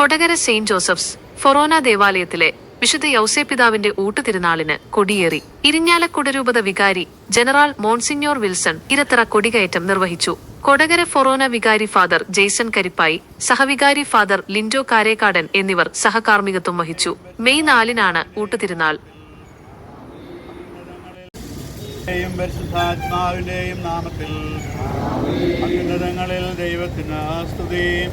Kodakara Saint Joseph's ഫൊറോന ദേവാലയത്തിലെ വിശുദ്ധ യൗസേപിതാവിന്റെ ഊട്ടുതിരുനാളിന് കൊടിയേറി. ഇരിഞ്ഞാലക്കുടരൂപത വികാരി ജനറൽ മോൺസിഞ്ഞോർ വിൽസൺ ഇരത്തറ കൊടികയറ്റം നിർവഹിച്ചു. കൊടകര ഫൊറോന വികാരി ഫാദർ ജെയ്സൺ കരിപ്പായി സഹവികാരി ഫാദർ ലിൻഡോ കാരേക്കാടൻ എന്നിവർ സഹകാർമ്മികത്വം വഹിച്ചു. മെയ് നാലിനാണ് ഊട്ടുതിരുനാൾ. യും പരിശുദ്ധാത്മാവിന്റെയും നാമത്തിൽ. അത്യുന്നതങ്ങളിൽ ദൈവത്തിന് സ്തുതി.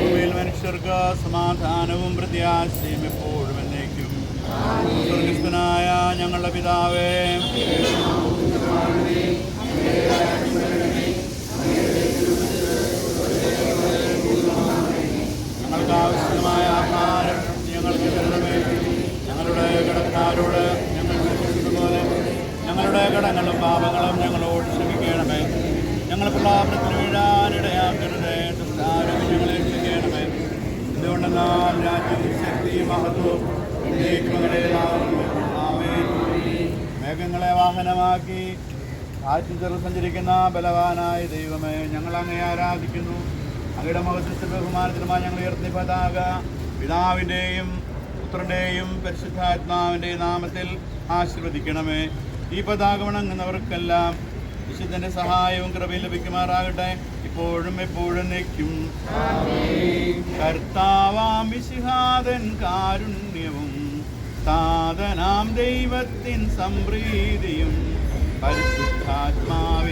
ഭൂമിയിൽ മനുഷ്യർക്ക് സമാധാനവും പ്രത്യാശയും എപ്പോഴും എന്നേക്കും. സ്വർഗസ്ഥനായ ഞങ്ങളുടെ പിതാവേ. ഞങ്ങൾക്ക് ആവശ്യമായ ആഹാരം ഞങ്ങൾക്ക് ഞങ്ങളുടെ കടക്കാരോട് ഞങ്ങളുടെ കടങ്ങളും പാപങ്ങളും ഞങ്ങളോട് ക്ഷമിക്കണമേ ഞങ്ങൾ ഞങ്ങളെ രക്ഷിക്കണമേ. എന്തുകൊണ്ടെന്നാൽ രാജ്യം ശക്തി മഹത്വം. മേഘങ്ങളെ വാഹനമാക്കി കാറ്റിൽ ചെറു സഞ്ചരിക്കുന്ന ബലവാനായ ദൈവമേ ഞങ്ങൾ അങ്ങയെ ആരാധിക്കുന്നു. അങ്ങയുടെ മുഖത്തിൽ ബഹുമാനത്തിനുമായി ഞങ്ങൾ ഉയർത്തി പതാക പിതാവിന്റെയും പുത്രന്റെയും പരിശുദ്ധാത്മാവിന്റെയും നാമത്തിൽ ആശീർവദിക്കണമേ. ഈ പതാക വണങ്ങുന്നവർക്കെല്ലാം വിശുദ്ധന്റെ സഹായവും കൃപയും ലഭിക്കുമാറാകട്ടെ. ഇപ്പോഴും എപ്പോഴും നിൽക്കും കർത്താവാം വിശിഹാദൻ കാരുണ്യവും സാധനാം ദൈവത്തിൻ സംപ്രീതിയും പരിശുദ്ധാത്മാവിൻ